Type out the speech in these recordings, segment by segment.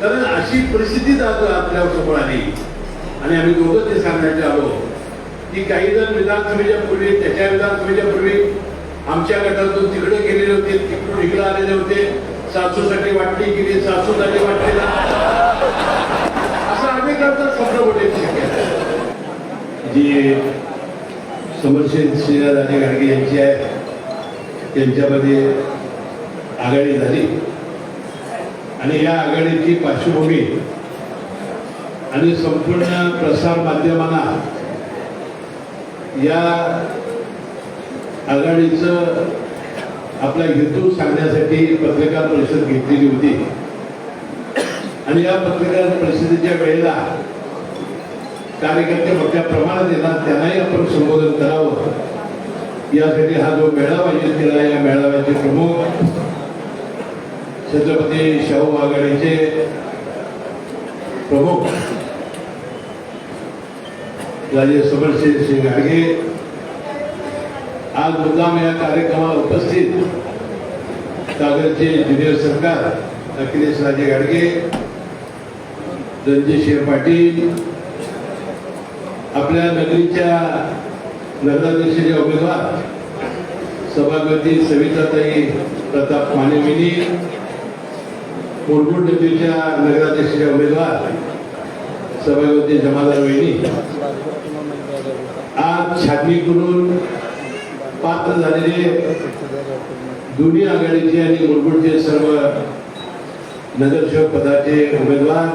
कारण अशी परिस्थिती आज आपल्यासमोर आली आणि आम्ही दोघं ते सांगण्याचे आलो. की काही जण विधानसभेच्या पूर्वी त्याच्या विधानसभेच्या पूर्वी आमच्या गटातून तिकडे गेलेले होते तिकडून इकडे आलेले होते. सासूसाठी वाटली गेली सासूसाठी वाटलेला. असं अनेकांचा स्वप्न होण्याची शक्यता जी समरसेन श्रीराजे गाडगे यांची आहे त्यांच्यामध्ये आघाडी झाली. आणि या आघाडीची पार्श्वभूमी आणि संपूर्ण प्रसार माध्यमांना या आघाडीचं आपला हेतू सांगण्यासाठी पत्रकार परिषद घेतलेली होती. आणि या पत्रकार परिषदेच्या वेळेला कार्यकर्ते मोठ्या प्रमाणात येणार त्यांनाही आपण संबोधन करावं. यासाठी हा जो मेळावा आयोजित केला या मेळाव्याचे प्रमुख छत्रपती शाहू आघाडीचे प्रमुख राजे समरसिंह सिंग गाडगे आज मुद्दाम या कार्यक्रमाला उपस्थित कागदचे ज्युनियर सरकार अखिलेश राजे गाडगे रणजितसिंह पाटील आपल्या नगरीच्या नगराध्यक्षाचे उमेदवार सभापती सविताताई प्रताप मानेविनी मुरगुड नगराध्यक्षाचे उमेदवार सभागृती जमादार वहिनी आज छाननी करून पात्र झालेले दोन्ही आघाडीचे आणि मुरगुडचे सर्व नगरसेवक पदाचे उमेदवार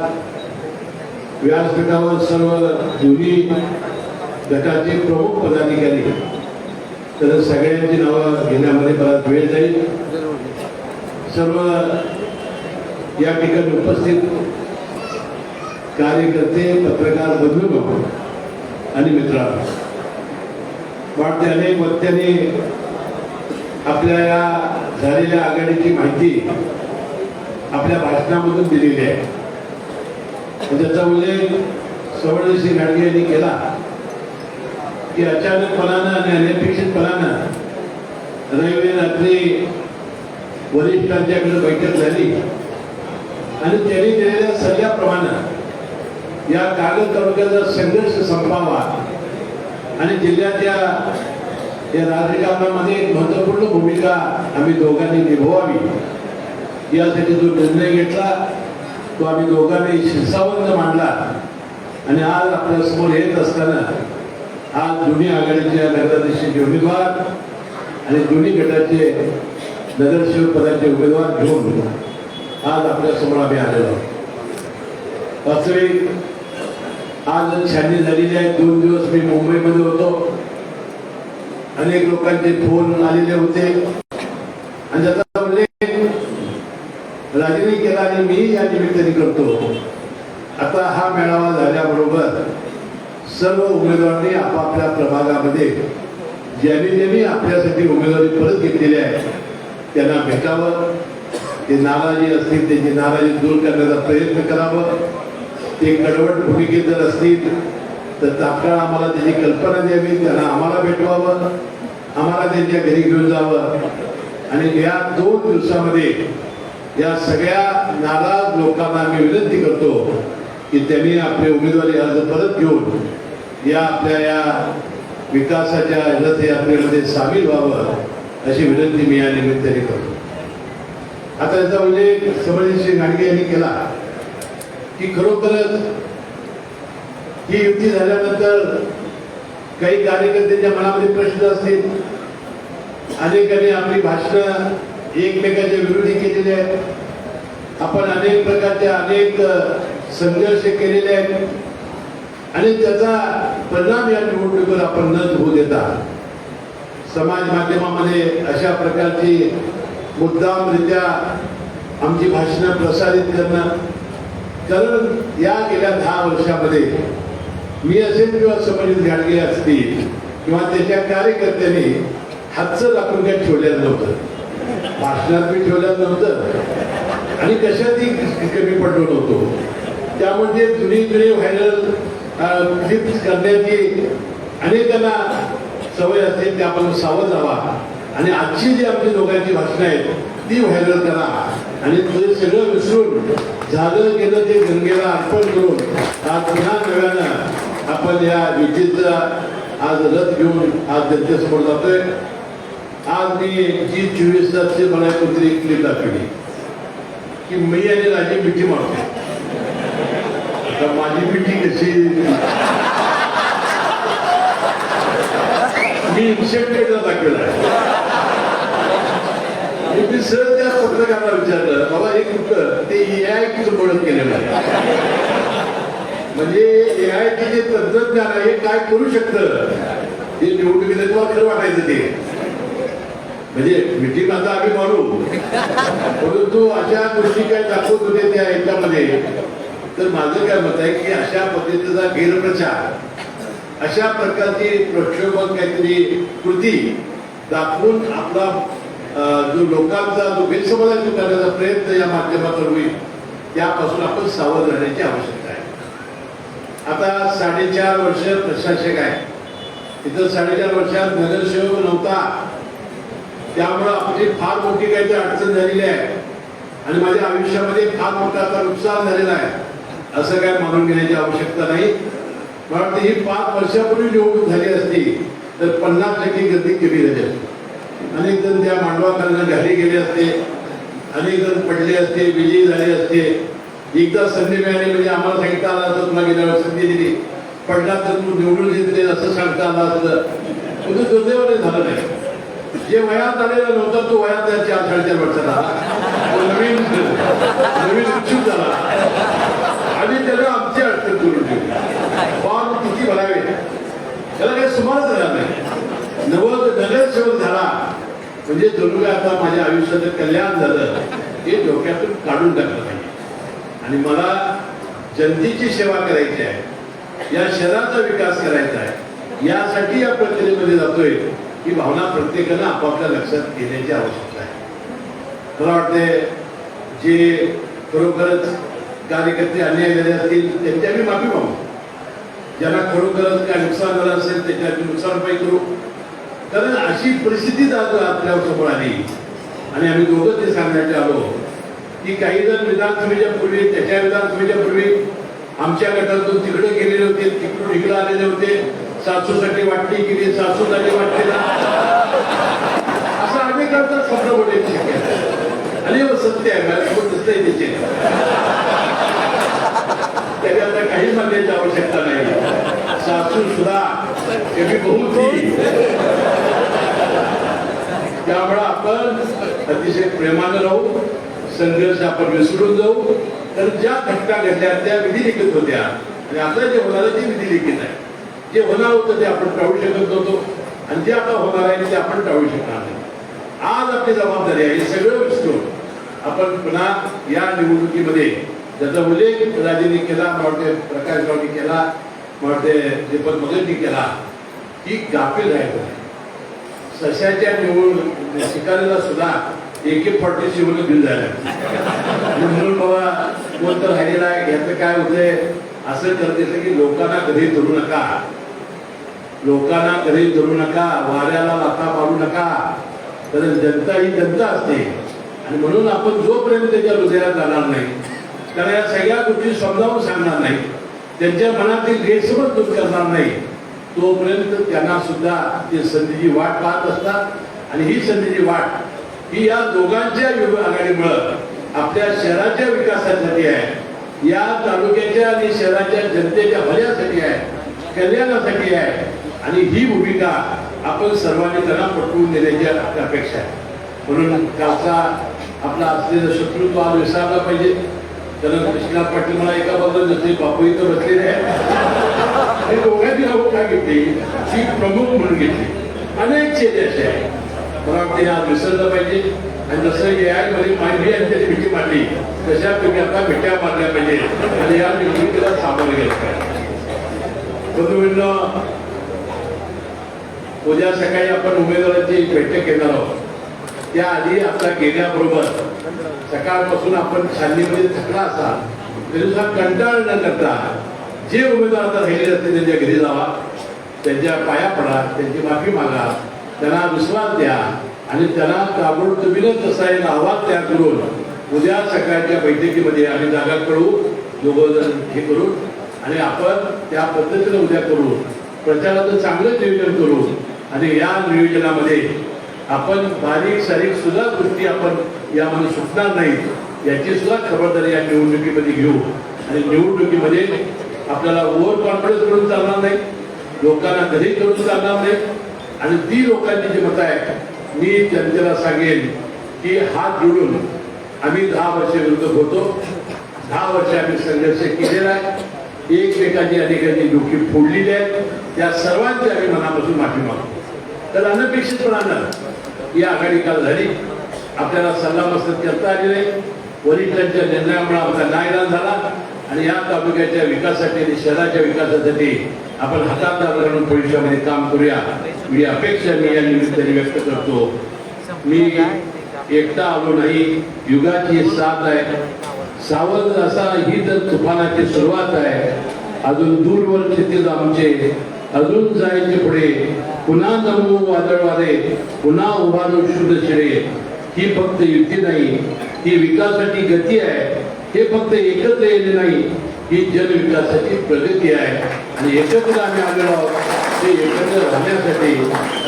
व्यासपीठावर सर्व दोन्ही गटाचे प्रमुख पदाधिकारी तर सगळ्यांची नावं घेण्यामध्ये बराच वेळ जाईल सर्व या ठिकाणी उपस्थित कार्यकर्ते पत्रकार बंधू आणि मित्रांनो वाटते अनेक आपल्या या झालेल्या आघाडीची माहिती आपल्या भाषणामधून दिलेली आहे. त्याचा उल्लेख सवर्णसिंह गाडगे यांनी केला की अचानकपणानं आणि अनपेक्षितपणानं रविवारी रात्री वरिष्ठांच्याकडे बैठक झाली. आणि त्यांनी दिलेल्या सल्ल्याप्रमाणे या कागद तालुक्याचा संघर्ष संपावा आणि जिल्ह्याच्या या राजकारणामध्ये एक महत्त्वपूर्ण भूमिका आम्ही दोघांनी निभवावी. यासाठी जो निर्णय घेतला तो आम्ही दोघांनी शिरसावंत मांडला. आणि आज आपल्यासमोर येत असताना आज जुनी आघाडीच्या नगराध्यक्षाचे उमेदवार आणि जुनी गटाचे नगरसेवक पदाचे उमेदवार घेऊन आज आपल्यासमोर आम्ही आलेलो आहोत. वास्तविक आज छाननी झालेली आहे. दोन दिवस मी मुंबईमध्ये होतो. अनेक लोकांचे फोन आलेले होते. आणि त्याचा उल्लेख राजेने केला आणि मी या निमित्ताने करतो. आता हा मेळावा झाल्याबरोबर सर्व उमेदवारांनी आपापल्या प्रभागामध्ये ज्यांनी ज्यांनी आपल्यासाठी उमेदवारी परत घेतलेली आहे त्यांना भेटावं. ते नाराजी असतील त्यांची नाराजी दूर करण्याचा प्रयत्न करावं. ते कडवट भूमिकेत जर असतील तर तात्काळ आम्हाला त्याची कल्पना द्यावी त्यांना आम्हाला भेटवावं आम्हाला त्यांच्या घरी घेऊन जावं. आणि या दोन दिवसामध्ये या सगळ्या नाराज लोकांना आम्ही विनंती करतो की त्यांनी आपले उमेदवारी अर्ज परत घेऊन या आपल्या या विकासाच्या रथयात्रेमध्ये सामील व्हावं अशी विनंती मी या निमित्ताने करतो. आता याचा उल्लेख म्हणजे समरजितसिंह गाडगे यांनी केला की खरोखरच ही युती झाल्यानंतर काही कार्यकर्त्यांच्या मनामध्ये प्रश्न असतील. अनेकांनी आपली भाषणं एकमेकांच्या विरोधी केलेली आहेत. आपण अनेक प्रकारचे अनेक संघर्ष केलेले आहेत. आणि त्याचा परिणाम या निवडणुकीवर आपण न होऊ देता समाज माध्यमामध्ये अशा प्रकारची मुद्दामरित्या आमची भाषणं प्रसारित करणं. कारण या गेल्या दहा वर्षामध्ये मी असेल किंवा समजित गाडगे असतील किंवा त्याच्या कार्यकर्त्यांनी हातचं दाखवून काय ठेवलेलं नव्हतं. भाषणात मी ठेवलेलं नव्हतं. आणि कशातही कमी पडलो नव्हतो. त्यामध्ये जुनी जुनी व्हायरल क्लिप्स करण्याची अनेकांना सवय असते त्या आपण सावध हवा आणि आजची जी आमची लोकांची भाषणं आहेत ती व्हायरल करा. आणि ते सगळं विसरून झालं गेलं ते गंगेला अर्पण करून आज पुन्हा नव्यानं आपण या विजेचा आज रथ घेऊन आज जनतेसमोर जातोय. आज मी जी चोवीस तासची मला कोणतरी एक क्लिप दाखवली. की मी आणि राजे मिठी मारतो आता माझी मिठी कशी? मी इन्सेप्टेडला दाखवला आहे. मी सहज त्या पत्रकारांना विचारलं मला एक उत्तर ते ए आय किती ओळख केलेलं आहे. म्हणजे ए आय जे तंत्रज्ञान आहे हे काय करू शकतं? ते निवडणुकीत तुला खरं वाटायचं ते. म्हणजे मिटिंग आता आम्ही मारू. परंतु अशा गोष्टी काय दाखवत होते त्या याच्यामध्ये. तर माझं काय मत आहे की अशा पद्धतीचा गैरप्रचार अशा प्रकारची प्रक्षोभक काहीतरी कृती दाखवून आपला जो लोकांचा जो गैरसमज करण्याचा प्रयत्न या माध्यमातून होईल त्यापासून आपण सावध राहण्याची आवश्यकता आहे. आता साडेचार वर्ष प्रशासक आहे. तिथं साडेचार वर्षात नगरसेवक नव्हता. त्यामुळं आपली फार मोठी काहीतरी अडचण झालेली आहे. आणि माझ्या आयुष्यामध्ये फार मोठं आता नुकसान झालेलं आहे. असं काय मानून घेण्याची आवश्यकता नाही. मला वाटतं ही पाच वर्षापूर्वी निवडणूक झाली असती तर पन्नास टक्के गर्दी कमी झाली अनेक जण त्या मांडवाखाली घाली गेले असते अनेक जण पडले असते विजयी झाले असते. एकदा संधी मिळाली म्हणजे आम्हाला सांगता आला असतं तुला गेल्या वेळेस संधी दिली. पडला तर तू निवडून घेतले असं सांगता आलं असतं. तुझं दुर्दैवाने झालं नाही. जे वयात आलेला नव्हता तो वयात त्या चार साडेचार वर्षात आला नवीन नवीन उत्सुक झाला. आणि त्याला आमची अडचण करून किती भरावे त्याला काही सुमारच झाला नाही. नवद नगरसेवक झाला. म्हणजे जणू काय आता माझ्या आयुष्याचं कल्याण झालं. हे डोक्यातून काढून टाकलं पाहिजे. आणि मला जनतेची सेवा करायची आहे. या शहराचा विकास करायचा आहे. यासाठी या प्रक्रियेमध्ये जातोय. ही भावना प्रत्येकानं आपापल्या लक्षात घेण्याची आवश्यकता आहे. मला वाटते जे खरोखरच कार्यकर्ते अन्याय झाले असतील त्यांची आम्ही माफी मागू. ज्याला खरोखरच काय नुकसान झालं असेल त्याच्या नुकसान पाहिजे करू? कारण अशी परिस्थिती आज आपल्यासमोर आली. आणि आम्ही दोघं ते सांगण्याचे आलो की काही जण विधानसभेच्या पूर्वी त्याच्या विधानसभेच्या पूर्वी आमच्या गटातून तिकडे गेलेले होते तिकडून इकडे आलेले होते. सासूसाठी वाटली केली सासूसाठी वाटली ना? असं आम्ही शब्द बोलायची शक्यता आणि हो, सत्य आहे मला दिसतंय त्याचे त्याने आता काही सांगण्याची आवश्यकता नाही. सासू सुद्धा कमी बहुत थी त्यामुळं आपण अतिशय प्रेमानं राहू संघर्ष आपण विसरून जाऊ. तर ज्या घटना घडल्या त्या विधिलिखित होत्या. आणि आता जे होणार ते विधिलिखित आहे. जे होणार होतं ते आपण टाळू शकत नव्हतो. आणि जे आता होणार आहे ते आपण टाळू शकणार नाही. आज आपली जबाबदारी आहे हे सगळं विसरून आपण पुन्हा या निवडणुकीमध्ये ज्याचा उल्लेख राजेने केला प्रकाश रावनी केला मला वाटते दीपक मगरनी केला की गाफील राहिलं आहे. सशाच्या निवड शिकारीला सुद्धा एक एक फॉर्टी शिवून घेऊन जायला आणि म्हणून बाबा कोण तर राहिलेला आहे याचं काय होतंय? असं करते की लोकांना कधी धरू नका. लोकांना कधी धरू नका वाऱ्याला लाथा मारू नका. तर जनता ही जनता असते. आणि म्हणून आपण जोपर्यंत त्याच्या हृदयात जाणार नाही त्याला या सगळ्या गोष्टी समजावून सांगणार नाही. त्यांच्या मनातील गैरसमज दूर करणार नाही. तोपर्यंत त्यांना सुद्धा ते संधीची वाट पाहत असतात. आणि ही संधीची वाट ही या दोघांच्या युग आघाडीमुळं आपल्या शहराच्या विकासासाठी आहे. या तालुक्याच्या आणि शहराच्या जनतेच्या भल्यासाठी आहे कल्याणासाठी आहे. आणि ही भूमिका आपण सर्वांनी त्यांना पटवून देण्याची अपेक्षा आहे. म्हणून कालचा आपला असलेलं शत्रुत्व आज विसरला पाहिजे. त्याला कृष्णा पाटील मला एका बाजूला जसे बापू इथं बसलेले आहे हे दोघांची नावं का घेतली? ती प्रमुख म्हणून घेतली. अनेक चेते असे आहे मला वाटते आज विसरलं पाहिजे. आणि जसं ए आयमध्ये माहिती यांच्याची भीती मारली तशा तुम्ही आता भेट्या मारल्या पाहिजे. आणि या निवडणुकीला सामोरं गेलं पाहिजे. बंधूंनो उद्या सकाळी आपण उमेदवारांची बैठक घेणार आहोत. त्याआधी आता गेल्याबरोबर सकाळपासून आपण छाननीमध्ये थकला असाल तरी सुद्धा कंटाळ न करता जे उमेदवार आता राहिले असते त्यांच्या घरी जावा त्यांच्या पाया पडा त्यांची माफी मागा त्यांना विश्वास द्या आणि त्यांना ताबडतोबीनं तसा एक आवाज तयार करून उद्या सकाळच्या बैठकीमध्ये आम्ही जागा कळू दोघं जण हे करू आणि आपण त्या पद्धतीने उद्या करू. प्रचाराचं चांगलं नियोजन करू आणि या नियोजनामध्ये आपण बारीक सारीक सुद्धा गोष्टी आपण यामध्ये सुटणार नाहीत याची सुद्धा खबरदारी या निवडणुकीमध्ये घेऊ. आणि निवडणुकीमध्ये आपल्याला ओव्हर कॉन्फिडन्स करून चालणार नाही. लोकांना कधी करून चालणार नाही. आणि ती लोकांची जी मतं आहेत मी जनतेला सांगेन की हात जोडून आम्ही दहा वर्षे विरुद्ध होतो. दहा वर्ष आम्ही संघर्ष केलेला आहे. एकमेकांची अनेकांची डोकी फोडलेली आहेत. त्या सर्वांची आम्ही मनापासून माफी मागतो. तर अनपेक्षितपणानं ही आघाडी काल झाली. आपल्याला सल्लामसत करता आली नाही वरिष्ठांच्या निर्णयामुळे आमचा नायरान झाला. आणि या तालुक्याच्या विकासासाठी आणि शहराच्या विकासासाठी आपण हातात धरून भविष्यामध्ये काम करूया. ही अपेक्षा मी या निमित्ताने व्यक्त करतो. मी एकटा आलो नाही. युगाची साथ आहे. सावध असा ही तर तुफानाची सुरुवात आहे. अजून दूरवर क्षितिज आमचे अजून जायचे पुढे. पुन्हा जमू वादळ वारे पुन्हा उभारू शुद्ध शिरे ही फक्त युती नाही ही विकासाची गती आहे. हे फक्त एकत्र येणे नाही ही जनविकासाची प्रगती आहे. आणि एकत्र आम्ही आलेलो आहोत ते एकत्र राहण्यासाठी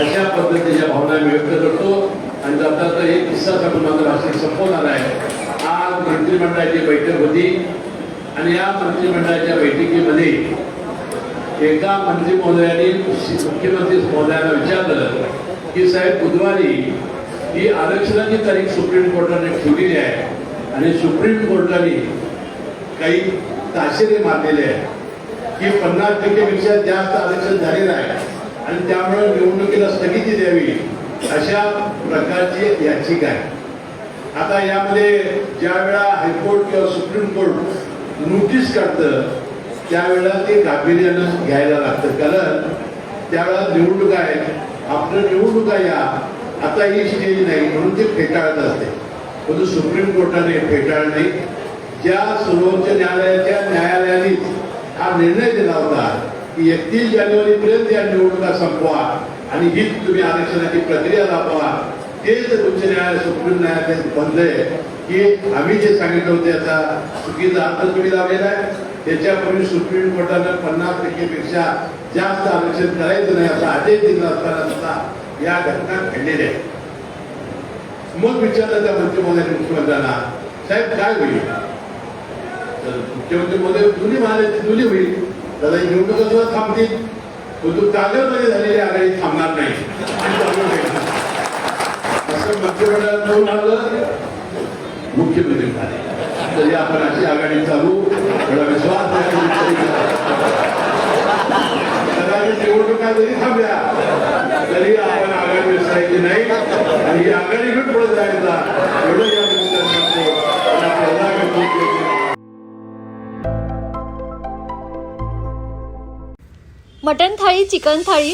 अशा पद्धतीच्या भावना मी व्यक्त करतो. आणि जाता तर एक किस्सा सांगून माझं भाषण संपवणार आहे. आज मंत्रिमंडळाची बैठक होती. आणि या मंत्रिमंडळाच्या बैठकीमध्ये एका मंत्री महोदयांनी मुख्यमंत्री महोदयांना विचारलं की साहेब बुधवारी ही आरक्षणाची तारीख सुप्रीम कोर्टाने ठेवलेली आहे आणि सुप्रीम कोर्टाने काही ताशेरे मारलेले आहेत की पन्नास टक्केपेक्षा जास्त आरक्षण झालेलं आहे आणि त्यामुळे निवडणुकीला स्थगिती द्यावी अशा प्रकारची याचिका आहे. आता यामध्ये ज्या वेळा हायकोर्ट किंवा सुप्रीम कोर्ट नोटीस काढतं त्यावेळेला ते गांभीर्यानं घ्यायला लागतं. कारण त्यावेळेला निवडणुका आहेत आपलं निवडणुका या. आता ही स्टेज नाही. म्हणून ते फेटाळत असते. परंतु सुप्रीम कोर्टाने फेटाळ नाही. ज्या सर्वोच्च न्यायालयाच्या न्यायालयाने हा निर्णय दिला होता की एकतीस जानेवारीपर्यंत या निवडणुका संपवा आणि हीच तुम्ही आरक्षणाची प्रक्रिया दाखवा तेच उच्च न्यायालय सुप्रीम न्यायालयाने म्हणलंय की आम्ही जे सांगितलं होते आता चुकीचा अर्थ तुम्ही लावलेला आहे. त्याच्यापूर्वी सुप्रीम कोर्टानं पन्नास टक्केपेक्षा जास्त आरक्षण करायचं नाही असा आदेश दिला असताना सुद्धा या घटना घडलेल्या आहेत मग विचारलं त्या मंत्री मुख्यमंत्र्यांना साहेब काय होईल? तर मुख्यमंत्री महोदय जुनी म्हणाले ती जुनी होईल. त्याला निवडणुका सुद्धा थांबतील. परंतु कागदमध्ये झालेली आघाडी थांबणार नाही. आणि चालू मंत्रिमंडळात जाऊन आलं मुख्यमंत्री झाले. तरी आपण अशी आघाडी चालू मला विश्वास निवडणुका जरी थांबल्या. तरी आपण आघाडी विसरायची नाही आणि ही आघाडी घेऊन पुढे जायचा एवढं या निमित्तानं मटन थाळी चिकन थाळी